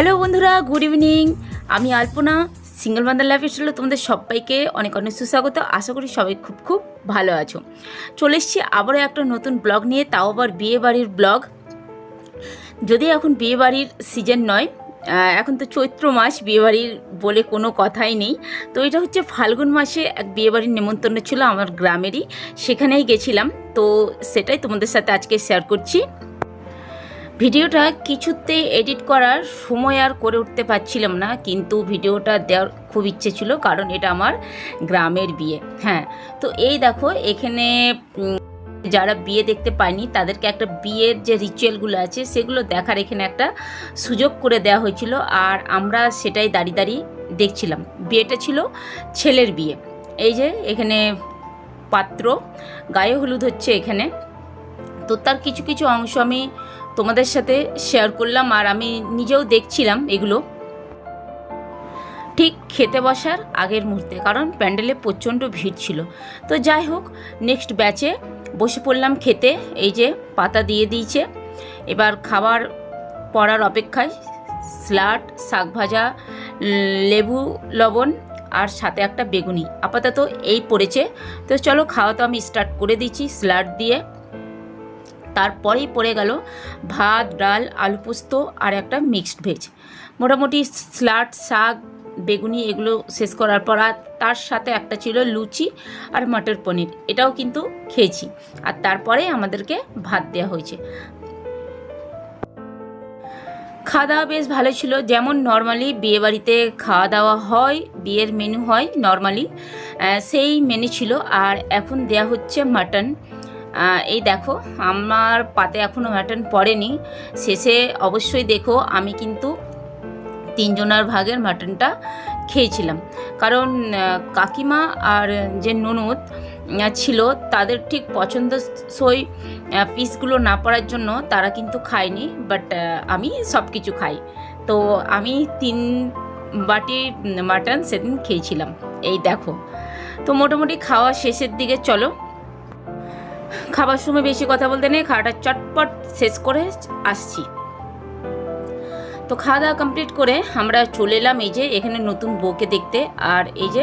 Hello বন্ধুরা, good evening. আমি আলপনা, single mother life স্টাইলে তোমাদের সবাইকে অনেক অনেক সুস্বাগত। আশা করি সবাই খুব খুব ভালো আছো। চলে এসছি আবারও একটা নতুন ব্লগ নিয়ে, তাও আবার বিয়ে বাড়ির ব্লগ। যদি এখন বিয়ে বাড়ির সিজন নয় এখন তো চৈত্র মাস, বিয়েবাড়ির বলে কোনো কথাই নেই। তো এটা হচ্ছে ফাল্গুন মাসে এক বিয়েবাড়ির নেমন্তন্ন ছিল আমার গ্রামেরই, সেখানেই গেছিলাম। তো সেটাই তোমাদের সাথে আজকে শেয়ার করছি। ভিডিওটা কিছুতে এডিট করার সময় আর করে উঠতে পারছিলাম না, কিন্তু ভিডিওটা দেওয়ার খুব ইচ্ছে ছিল, কারণ এটা আমার গ্রামের বিয়ে হ্যাঁ। তো এই দেখো, এখানে যারা বিয়ে দেখতে পায়নি, তাদেরকে একটা বিয়ের যে রিচুয়ালগুলো আছে, সেগুলো দেখার এখানে একটা সুযোগ করে দেওয়া হয়েছিল, আর আমরা সেটাই দাঁড়িয়ে দাঁড়িয়ে দেখছিলাম। বিয়েটা ছিল ছেলের বিয়ে। এই যে, এখানে পাত্র, গায়ে হলুদ হচ্ছে এখানে। তো তার কিছু কিছু অংশ আমি তোমাদের সাথে শেয়ার করলাম আর আমি নিজেও দেখছিলাম এগুলো। ঠিক খেতে বসার আগের মুহূর্তে, কারণ প্যান্ডেলে প্রচণ্ড ভিড় ছিল। তো যাই হোক নেক্সট ব্যাচে বসে পড়লাম খেতে, এই যে পাতা দিয়ে দিয়েছে। এবার খাবার পড়ার অপেক্ষায় স্লাট শাক ভাজা লেবু, লবণ আর সাথে একটা বেগুনি। আপাতত এই পড়েছে। তো চলো, খাওয়া তো আমি স্টার্ট করে দিচ্ছি স্লাট দিয়ে। তারপরেই পড়ে গেল ভাত, ডাল, আলু পোস্ত আর একটা মিক্সড ভেজ মোটামুটি স্লাট, শাক, বেগুনি এগুলো শেষ করার পর আর তার সাথে একটা ছিল লুচি আর মটর পনির। এটাও কিন্তু খেয়েছি। আর তারপরে আমাদেরকে ভাত দেওয়া হয়েছে। খাওয়া দাওয়া বেশ ভালো ছিল। যেমন নর্মালি বিয়েবাড়িতে খাওয়া দাওয়া হয়, বিয়ের মেনু হয় নর্মালি সেই মেনু ছিল। আর এখন দেয়া হচ্ছে মাটন এই দেখো, আমার পাতে এখনও মাটন পড়েনি। শেষে অবশ্যই দেখো, আমি কিন্তু তিনজনার ভাগের মাটনটা খেয়েছিলাম। কারণ কাকিমা আর যে ননদ ছিল, তাদের ঠিক পছন্দসই পিসগুলো না পড়ার জন্য তারা কিন্তু খায়নি বাট আমি সব কিছু খাই। তো আমি তিন বাটি মাটন সেদিন খেয়েছিলাম। এই দেখো। তো মোটামুটি খাওয়া শেষের দিকে চলো। খাবার সময় বেশি কথা বলতে নেই, খাওয়াটা চটপট শেষ করে আসছি। তো খাওয়া দাওয়া কমপ্লিট করে আমরা চলে এলাম এই যে এখানে নতুন বউকে দেখতে, আর এই যে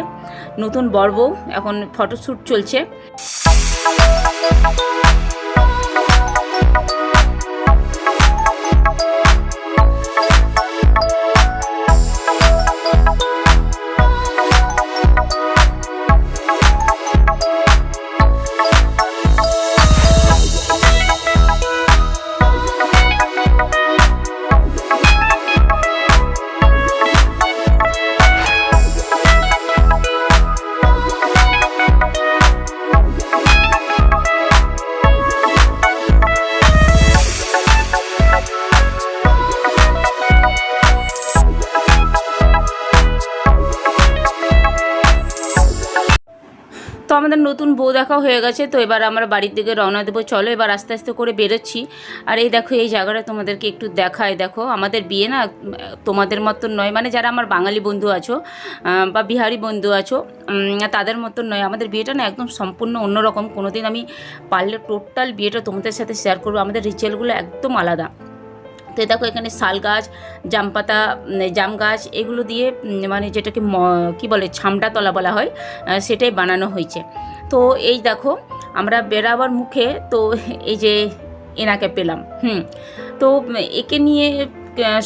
নতুন বর বউ, এখন ফটোশ্যুট চলছে। আমাদের নতুন বউ দেখা হয়ে গেছে, তো এবার আমরা বাড়ির দিকে রওনা দেবো। চলো এবার আস্তে আস্তে করে বেরোচ্ছি। আর এই দেখো, এই জায়গাটা তোমাদেরকে একটু দেখায়। দেখো, আমাদের বিয়ে না, তোমাদের মতন নয়। মানে যারা আমার বাঙালি বন্ধু আছো বা বিহারি বন্ধু আছো তাদের মতন নয়। আমাদের বিয়েটা না একদম সম্পূর্ণ অন্যরকম। কোনোদিন আমি পারলে টোটাল বিয়েটা তোমাদের সাথে শেয়ার করব। আমাদের রিচুয়ালগুলো একদম আলাদা। তো দেখো এখানে শাল গাছ জাম পাতা জাম গাছ, এগুলো দিয়ে মানে যেটাকে কি বলে ছামটা তলা বলা হয় সেটাই বানানো হয়েছে। তো এই দেখো, আমরা বেরাবার মুখে তো এই যে এনাকে পেলাম, হুম। তো একে নিয়ে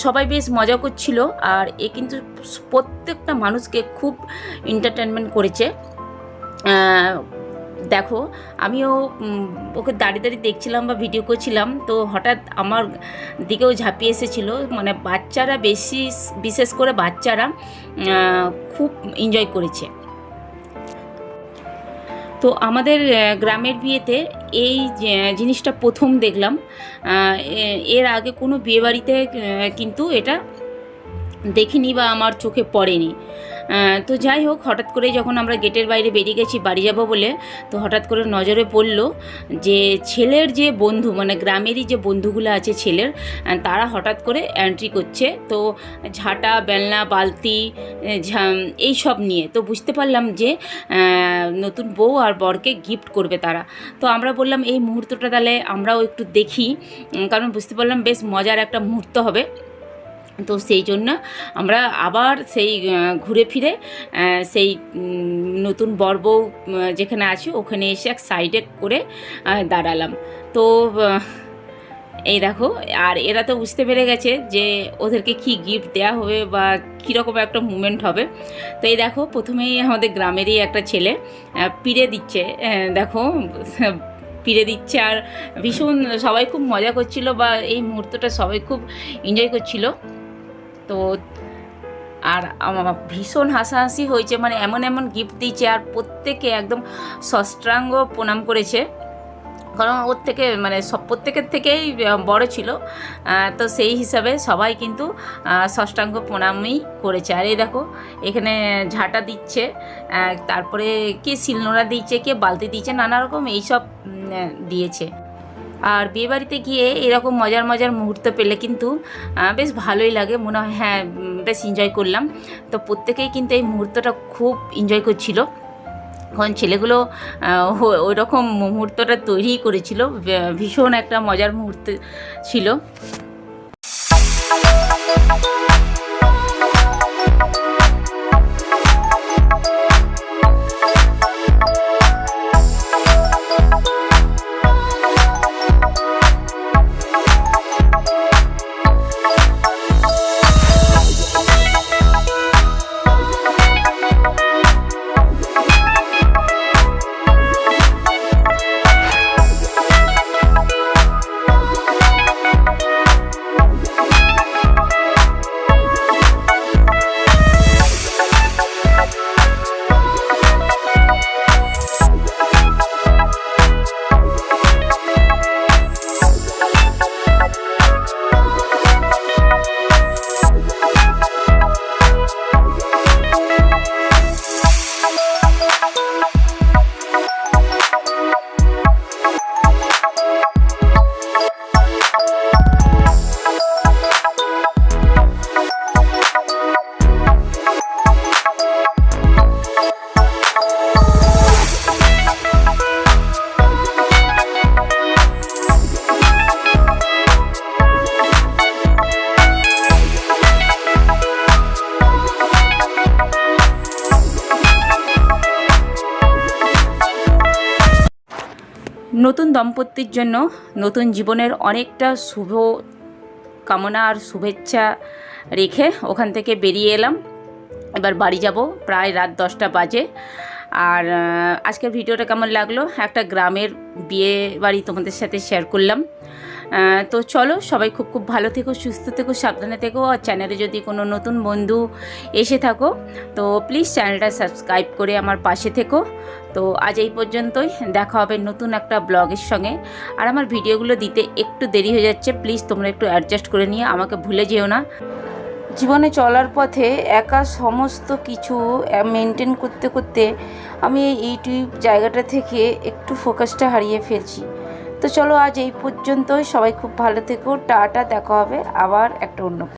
সবাই বেশ মজা করছিল, আর এ কিন্তু প্রত্যেকটা মানুষকে খুব এন্টারটেনমেন্ট করেছে। দেখো, আমিও ওকে দাঁড়িয়ে দাঁড়িয়ে দেখছিলাম বা ভিডিও করছিলাম, তো হঠাৎ আমার দিকেও ঝাঁপিয়ে এসেছিল। মানে বাচ্চারা বেশি, বিশেষ করে বাচ্চারা খুব এনজয় করেছে। তো আমাদের গ্রামের বিয়েতে এই জিনিসটা প্রথম দেখলাম। এর আগে কোনো বিয়েবাড়িতে কিন্তু এটা দেখিনি বা আমার চোখে পড়েনি। তো যাই হোক, হঠাৎ করে যখন আমরা গেটের বাইরে বেরিয়ে গেছি, বাড়ি যাব বলে, তো হঠাৎ করে নজরে পড়ল যে ছেলের যে বন্ধু মানে গ্রামেরই যে বন্ধুগুলো আছে ছেলের তারা হঠাৎ করে এন্ট্রি করছে। তো ঝাঁটা, বেলনা, বালতি এই সব নিয়ে। তো বুঝতে পারলাম যে নতুন বউ আর বরকে গিফট করবে তারা। তো আমরা বললাম, এই মুহূর্তটা তাহলে আমরাও একটু দেখি। কারণ বুঝতে পারলাম, বেশ মজার একটা মুহূর্ত হবে। তো সেই জন্য আমরা আবার সেই ঘুরে ফিরে সেই নতুন বর বউ যেখানে আছে ওখানে এসে এক সাইডে করে দাঁড়ালাম। তো এই দেখো, আর এরা তো বুঝতে পেরে গেছে যে ওদেরকে কি গিফট দেওয়া হবে বা কীরকম একটা মুমেন্ট হবে। তো এই দেখো, প্রথমেই আমাদের গ্রামেরই একটা ছেলে পিড়ে দিচ্ছে দেখো, পিড়ে দিচ্ছে আর ভীষণ সবাই খুব মজা করছিল বা এই মুহূর্তটা সবাই খুব এনজয় করছিল। তো আর আমার ভীষণ হাসাহাসি হয়েছে মানে এমন এমন গিফট দিয়েছে আর প্রত্যেকে একদম ষষ্ঠাঙ্গ প্রণাম করেছে। কারণ ওর থেকে মানে সব প্রত্যেকের থেকেই বড় ছিল। তো সেই হিসাবে সবাই কিন্তু ষষ্ঠাঙ্গ প্রণামই করেছে। আর এই দেখো, এখানে ঝাঁটা দিচ্ছে তারপরে কে শিলনোড়া দিচ্ছে কে বালতি দিচ্ছে নানা রকম এইসব দিয়েছে। আর বিয়েবাড়িতে গিয়ে এরকম মজার মজার মুহূর্ত পেলে কিন্তু বেশ ভালোই লাগে। মনে হয় হ্যাঁ বেশ এনজয় করলাম। তো প্রত্যেকেই কিন্তু এই মুহূর্তটা খুব এনজয় করছিল। কারণ ছেলেগুলো ওই রকম মুহূর্তটা তৈরি করেছিল। ভীষণ একটা মজার মুহূর্ত ছিল। নতুন দম্পতির জন্য নতুন জীবনের অনেকটা শুভ কামনা আর শুভেচ্ছা রেখে ওখান থেকে বেরিয়ে এলাম। এবার বাড়ি যাব প্রায় রাত দশটা বাজে। আর আজকের ভিডিওটা কেমন লাগল? একটা গ্রামের বিয়ে বাড়ি তোমাদের সাথে শেয়ার করলাম। তো চলো, সবাই খুব খুব ভালো থেকো, সুস্থ থেকো, সাবধানে থেকো, আর চ্যানেলে যদি কোনো নতুন বন্ধু এসে থাকো, তো প্লিজ চ্যানেলটা সাবস্ক্রাইব করে আমার পাশে থেকো। তো আজ এই পর্যন্তই, দেখা হবে নতুন একটা ব্লগের সঙ্গে। আর আমার ভিডিওগুলো দিতে একটু দেরি হয়ে যাচ্ছে প্লিজ তোমরা একটু অ্যাডজাস্ট করে নিয়ে আমাকে ভুলে যেও না। জীবনে চলার পথে একা সমস্ত কিছু মেনটেন করতে করতে আমি এই ইউটিউব জায়গাটা থেকে একটু ফোকাসটা হারিয়ে ফেলছি। তো চলো আজ এই পর্যন্তই। সবাই খুব ভালো থেকো। টাটা, দেখা হবে আবার একটা অন্য